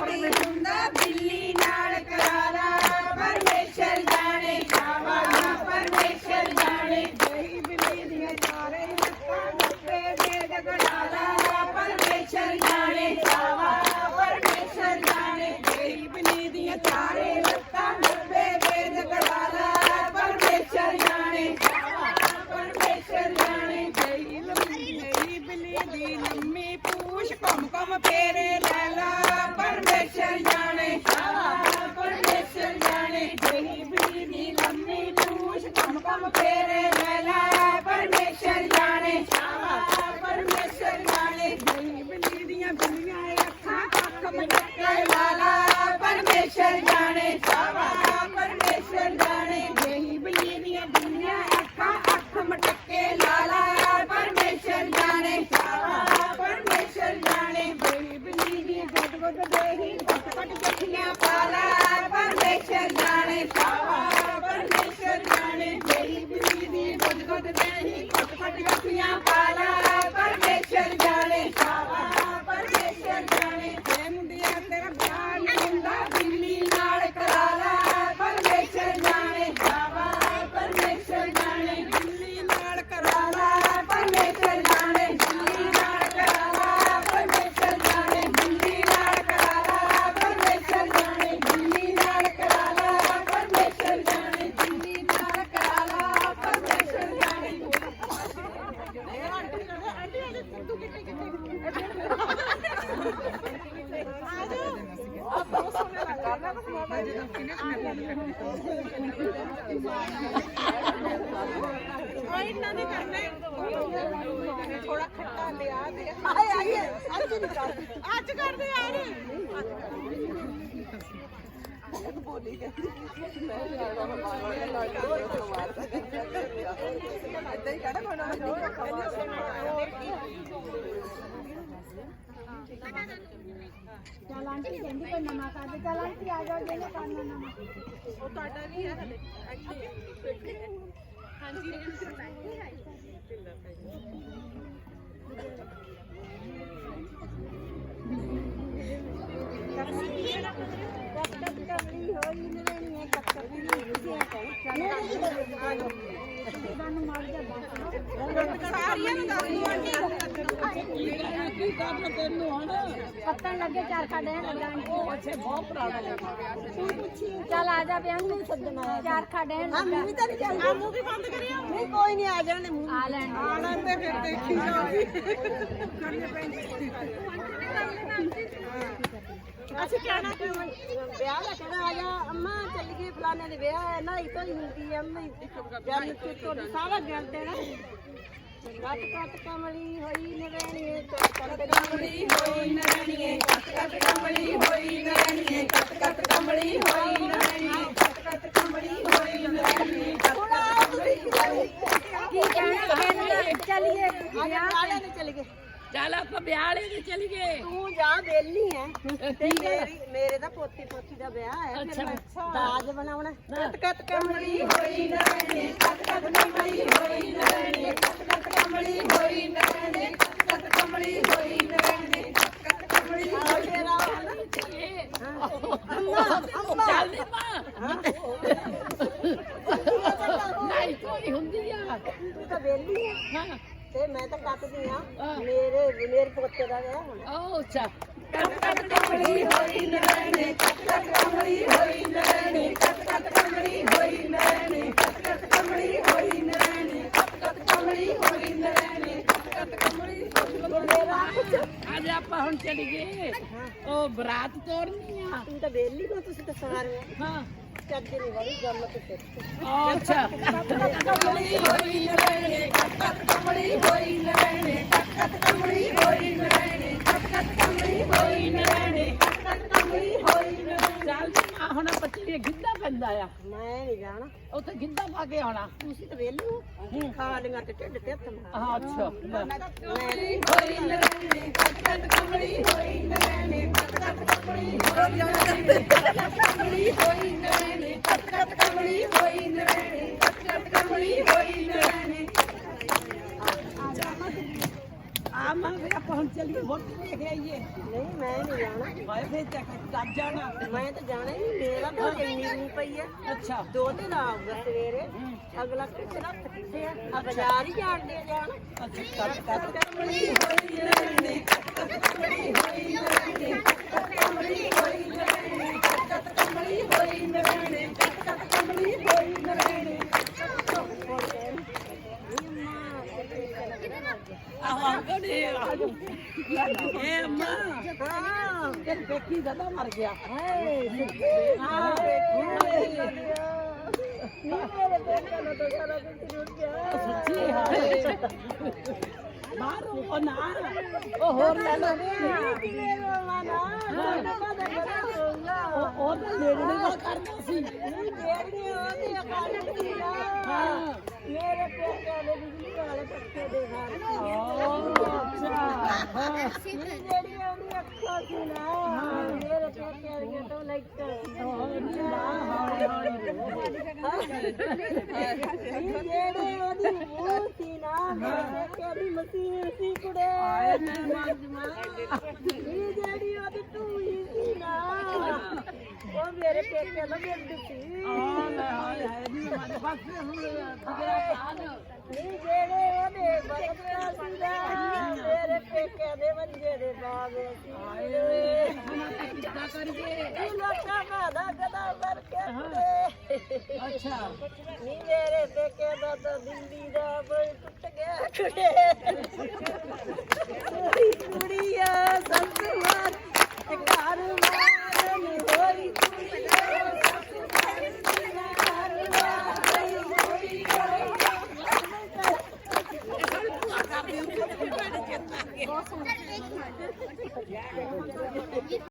ਨਹੀਂ ਹੁੰਦਾ ਬਿੱਲੀ ਨਾਲ ਕਰਾਰਾ ਪਰਮੇਸ਼ਰ ਜਾਣੇ ਸ਼ਾਵਾ ਪਰਮੇਸ਼ਰ ਜਾਣੇ। ਜਈ ਬਿੱਲੀ ਦੀਆਂ ਚਾਰੇ ਲੱਤਾਂ ਮੁੱਕੇ ਵੇਦ ਗੜਾਲਾ ਪਰਮੇਸ਼ਰ ਜਾਣੇ ਸ਼ਾਵਾ ਪਰਮੇਸ਼ਰ ਜਾਣੇ। ਜਈ ਬਿੱਲੀ ਦੀਆਂ ਚਾਰੇ ਲੱਤਾਂ ਮੁੱਕੇ ਵੇਦ ਗੜਾਲਾ ਪਰਮੇਸ਼ਰ ਜਾਣੇ ਸ਼ਾਵਾ ਪਰਮੇਸ਼ਰ ਜਾਣੇ। ਜਈ ਲੰਮੀ ਜਈ ਬਿੱਲੀ ਦੀ ਲੰਮੀ ਪੂਛ ਘੁੰਮ ਘੁੰਮ ਫੇਰੇ ਲੈ ਲਾ ਪਰਮੇਸ਼ਰ ਜਾਣੇ ਸ਼ਾਵਾ ਪਰਮੇਸ਼ਰ ਜਾਣੇ ਜਈ ਬਿੱਲੀ ਦੀ ਲੰਮੀ ਪੂਛ ਘੁੰਮ ਘੁੰਮ ਫੇਰੇ ਲੈ ਲਾ ਪਰਮੇਸ਼ਰ ਜਾਣੇ ਸ਼ਾਵਾ ਪਰਮੇਸ਼ਰ ਜਾਣੇ ਜਈ ਬਿੱਲੀ ਦੀਆਂ ਬਿੱਲੀਆਂ ਅੱਖਾਂ ਅੱਖ ਮਟਕੇ ਲਾ ਲਾ ਪਰਮੇਸ਼ਰ ਜਾਣੇ ਸ਼ਾਵਾ ਪਰਮੇਸ਼ਰ ਜਾਣੇ ਜਈ ਬਿੱਲੀ ਦੀਆਂ ਬਿੱਲੀਆਂ ਅੱਖਾਂ ਅੱਖ ਮਟਕੇ ਲਾ ਲਾ ਪਰਮੇਸ਼ਰ ਜਾਣੇ ਸ਼ਾਵਾ ਪਰਮੇਸ਼ਰ ਜਾਣੇ ਜਈ ਬਿੱਲੀ ਦੀਆਂ ਗੁੱਡ ਗੁੱਡ ਦੇਹੀ ਘਟ ਘਟ ਜੱਟੀਆਂ ਪਾਲਾ ਪਰਮੇਸ਼ਰ ਜਾਣੇ ਸ਼ਾਵਾ ਪਰਮੇਸ਼ਰ ਜਾਣੇ ਜਈ ਬਿੱਲੀ ਦੀ ਗੁੱਡ ਗੁੱਡ ਦੇਹੀ ਘਟ ਘਟ ਜੱਟੀਆਂ ਪਾਲਾ ਪਰਮੇਸ਼ਰ ਜਾਣੇ ਸ਼ਾਵਾ ਪਰਮੇਸ਼ਰ ਜਾਣੇ ਜੇ ਮੁੰਡਿਆ ਤੇਰਾ ਵਿਆਹ ਨੀ ਹੁੰਦਾ ਬਿੱਲੀ ਨਾਲ ਕਰਾ ਲਾ ਪਰਮੇਸ਼ਰ ਜਾਣੇ ਸ਼ਾਵਾ ਪਰਮੇਸ਼ਰ ਜਾਣੇ ਬਿੱਲੀ ਨਾਲ ਕਰਾ ਲਾ ਪਰਮੇਸ਼ਰ ਜਾਣੇ ਬਿੱਲੀ ਨਾਲ ਕਰਾ ਲਾ ਪਰਮੇਸ਼ਰ ਜਾਣੇ ਬਿੱਲੀ ਨਾਲ ਕਰਾ ਲਾ ਪਰਮੇਸ਼ਰ ਜਾਣੇ ਬਿੱਲੀ ਨਾਲ ਕਰਾ ਲਾ ਪਰਮੇਸ਼ਰ ਜਾਣੇ ਬਿੱਲੀ ਨਾਲ ਕਰਾ ਲਾ ਪਰਮੇਸ਼ਰ ਜਾਣੇ ਇਹਨਾਂ ਨੇ ਕਰਨੇ ਥੋੜਾ ਖੱਟਾ ਲਿਆ ਦੇ ਆਏ ਆਏ ਅੱਜ ਨਹੀਂ ਕਰਦੇ ਅੱਜ ਕਰਦੇ ਯਾਰ ਬੋਲੀ ਗਈ ਮੈਂ ਜਾਣਾ ਮਾਰਨਾ ਲੱਗ ਏਦਾਂ ਹੀ ਕਹਣਾ ਕੋਣਾ ਚੱਲ ਆਂਟੀ ਕਹਿੰਦੀ ਕੋਈ ਨਵਾਂ ਕਰ ਦੇ ਚੱਲ ਆਂਟੀ ਆ ਜਾਓ ਜਿਹਨੇ ਕਰਨਾ ਨਵਾਂ ਉਹ ਤੁਹਾਡਾ ਵੀ ਹੈ ਹਲੇ। ਹਾਂਜੀ ਕੱਟਕ ਕਮਲੀ ਹੋਈ ਨਰਣੀ ਹੈ ਕੱਟਕ ਦੀ ਹੁੰਦੀ ਹੈ। ਸਾਨੂੰ ਮਰ ਜਾ ਬਸ ਸਾਰੀਆਂ ਨੂੰ ਦੱਸ ਦਿਓ। ਆਂਟੀ ਪੱਤਣ ਲੱਗੇ ਚਰਖਾ ਦੇਣ ਲੱਗਾ ਆਂਟੀ ਅੱਛੇ ਚੱਲ ਆ ਜਾ ਬਿਆਨ ਨੂੰ ਸੱਦਣਾ ਚਰਖਾ ਦੇਣ ਲੱਗਾ ਵੀ ਤਾਂ ਨਹੀਂ ਚੱਲਦਾ ਮੂੰਹ ਵੀ ਬੰਦ ਕਰਿਓ ਨਹੀਂ ਕੋਈ ਨਹੀਂ ਆ ਜਾਣੇ ਮੂੰਹ ਆ ਲੈਣ ਆ ਲੈਂਦੇ ਫਿਰ ਦੇਖੀ ਜਾਓਗੀ ਅਸੀਂ ਕਹਿਣਾ ਕਿ ਵਿਆਹ ਦਾ ਕਹਿਣਾ ਆ ਜਾ ਅੰਮਾ ਚੱਲ ਗਏ ਫਲਾਣੇ ਦੇ ਵਿਆਹ ਹੈ ਨਾ ਇਤੋਂ ਹੀ ਹੁੰਦੀ ਹੈ ਅੰਮਾ ਜਨ ਚੁੱਟੋ ਸਾਰਾ ਗੱਲ ਦੇਣਾ ਕੱਟ ਕੱਟ ਕਮਲੀ ਹੋਈ ਨਰਣੀਏ ਕੱਟ ਕੱਟ ਕਮਲੀ ਹੋਈ ਨਰਣੀਏ ਕੱਟ ਕੱਟ ਕਮਲੀ ਹੋਈ ਨਰਣੀਏ ਕੱਟ ਕੱਟ ਕਮਲੀ ਹੋਈ ਨਰਣੀਏ ਕੱਟ ਕੱਟ ਕਮਲੀ ਹੋਈ ਨਰਣੀਏ ਹੁਣ ਆ ਤੁਸੀਂ ਕੀ ਕਹਿਣਾ ਕਹਿੰਦਾ ਵਿਆਹ ਤੇ। ਚਲੇ ਗਏ। ਚੱਲ ਆਪਾਂ ਵਿਆਹ ਵਾਲੇ ਦੇ ਚਲੀ ਗਏ। ਤੂੰ ਜਾ ਬੇਲੀ ਹੈ ਤੇ ਮੇਰੀ ਮੇਰੇ ਦਾ ਪੋਤੀ ਪੋਤੀ ਦਾ ਵਿਆਹ ਹੈ ਫਿਰ ਮੈਂ ਦਾਜ ਬਣਾਉਣਾ। ਕੱਟ ਕੱਟ ਕਮਲੀ ਹੋਈ ਨਰਣੇ ਕੱਟ ਕੱਟ ਕਮਲੀ ਹੋਈ ਨਰਣੇ ਕੱਟ ਕੱਟ ਕਮਲੀ ਹੋਈ ਨਰਣੇ ਕੱਟ ਕੱਟ ਕਮਲੀ ਹੋਈ ਨਰਣੇ ਕੱਟ ਕੱਟ ਕਮਲੀ ਹੋਈ ਨਰਣੇ ਚੱਲ ਨੀ ਮਾਂ। ਨਹੀਂ ਕੋਈ ਹੁੰਦੀ ਆ। ਤੂੰ ਤਾਂ ਬੇਲੀ ਹੈ ਹਾਂ। ਤੇ ਮੈਂ ਤਾਂ ਕੱਟਦੀ ਆ ਮੇਰੇ ਮੇਰੇ ਪੋਤੇ ਦਾ ਵਿਆਹ ਹੋਣਾ। ਉਹ ਅੱਛਾ। ਕੱਟ ਕੱਟ ਕਮਲੀ ਹੋਈ ਨਰਣੇ ਕੱਟ ਕੱਟ ਕਮਲੀ ਹੋਈ ਨਰਣੇ ਕੱਟ ਕੱਟ ਕਮਲੀ ਹੋਈ ਨਰਣੇ ਕੱਟ ਕੱਟ ਕਮਲੀ ਹੋਈ ਨਰਣੇ ਕੱਟ ਕੱਟ ਕਮਲੀ ਹੋਈ ਨਰਣੇ ਕੱਟ ਕੱਟ ਮੇਰਾ ਅੱਜ ਆਪਾਂ ਹੁਣ ਚਲੀ ਗਏ ਉਹ ਬਰਾਤ ਤੋਰਨੀ ਆ। ਤੂੰ ਤਾਂ ਵੇਲੀ ਕੋ ਤੁਸੀਂ ਤਾਂ ਸਾਰੇ ਹਾਂ। ਚੱਜ ਤੇ ਮਾਂ ਹੁਣ ਆਪਾਂ ਚੱਲੀਏ ਗਿੱਧਾ ਪੈਂਦਾ ਆ ਮੈਂ ਨਹੀਂ ਜਾਣਾ ਉੱਥੇ ਗਿੱਧਾ ਪਾ ਕੇ ਆਉਣਾ ਤੁਸੀਂ ਤਾਂ ਵੇਲੀ ਹੋ ਖਾ ਲੀਆਂ ਤੇ ਢਿੱਡ ਤੇ ਹੱਥ ਮਾਰ ਹਾਂ ਅੱਛਾ ਲੈ। ਹੋਈ ਨਰਣੇ ਕੱਟ ਕੱਟ ਕਮਲੀ ਹੋਈ ਨਰਣੇ ਕੱਟ ਕਮਲੀ ਹੋਈ ਨਰਣੇ ਕਮਲੀ ਕਮਲੀ ਹੋਈ ਨਰਣੇ ਆ ਮਾਂ ਫਿਰ ਆਪਾਂ ਹੁਣ ਚੱਲੀਏ ਵੋਟੀ ਦੇਖ ਆਈਏ ਨਹੀਂ, ਮੈਂ ਨਹੀਂ ਜਾਣਾ। ਹਾਏ ਫੇਰ ਚੱਕ ਚੱਜ ਜਾਣਾ ਮੈਂ ਤਾਂ ਜਾਣਾ ਹੀ ਨਹੀਂ ਮੇਰਾ ਤਾਂ ਇੰਨੀ ਨੂੰ ਪਈ ਹੈ ਅੱਛਾ ਦੋ ਦਿਨ ਆਊਗਾ ਸਵੇਰੇ ਅਗਲਾ ਕਿੱਥੇ ਰੱਖ ਕਿੱਥੇ ਆ ਬਾਜ਼ਾਰ ਹੀ ਜਾਣਦੇ ਆ ਜਾਣ ਅੱਛਾ ਕੱਟ ਕੱਟ ਆਹ ਕਦੇ ਇਹ ਮਾਂ। ਹਾਂ। ਤੇ ਬੇਕੀ ਜ਼ਦਾ ਮਰ ਗਿਆ। ਹਾਏ। ਹਾਂ। ਨੀ ਮੇਰੇ ਬੇਟੇ ਨੂੰ ਤਾਂ ਸਾਰਾ ਕੁਝ ਰੁੱਟ ਗਿਆ। ਸੱਚੀ ਹਾਏ ਮਾਰੋ ਉਹ ਨਾ ਉਹ ਹੋਰ ਲੈ ਲਓ ਕਿਵੇਂ ਰੋਵਾਂ ਨਾ ਨਾ ਨਾ ਉਹ ਉਹ ਤਾਂ ਲੇੜਨੇ ਦਾ ਕਰਦਾ ਸੀ ਜਿਹੜੀ ਉਹਦੀ ਅਕਾਲਤ ਸੀ ਹਾਂ। ਮੇਰੇ ਪੇਕਿਆਂ ਦੇ ਬਿਜਲੀ ਵਾਲੇ ਪੱਕੇ ਦੇ ਘਰ ਅੱਛਾ ਹਾਂ। ਜਿਹੜੀ ਉਹਦੀ ਅੱਖਾਂ ਸੀ ਨਾ ਮੇਰੇ ਪੇਕਿਆਂ ਦੀਆਂ ਤੋਂ ਲਾਈਟਾਂ ਸੀ ਉਹਦੀ ਮੂੰਹ ਸੀ ਨਾ ਮੇਰੇ ਸੀ ਨਾ ਉਹ ਮੇਰੇ ਪੇਕਿਆਂ ਦਾ ਬਿੰਦ ਸੀ ਆ ਲੈ ਹਾਏ ਹਾਏ ਨਹੀਂ ਮਾਰੇ ਸਾਲ ਨਹੀਂ ਜਿਹੜੇ ਉਹਦੇ ਬਰਤਨਾ ਸੀ ਨਾ ਮੇਰੇ ਪੇਕਿਆਂ ਦੇ ਮੰਜੇ ਦੇ ਬਾਵੇ ਸੀ ਆਪਾਂ ਕਿੱਦਾਂ ਕਰੀਏ ਇਹ ਲੋਕਾਂ ਦਾ ਗਦਾ ਵਰ ਕੇ ਕੁੜੇ ਅੱਛਾ। ਨੀ ਮੇਰੇ ਪੇਕੇ ਦਾ ਤਾਂ ਦਿੱਲੀ ਦਾ ਬਈ ਟੁੱਟ ਗਿਆ ਕੁੜੇ। ਕੁੜੀਆ ਸੰਸਵਾਰ ਘਰ ਮਾਰ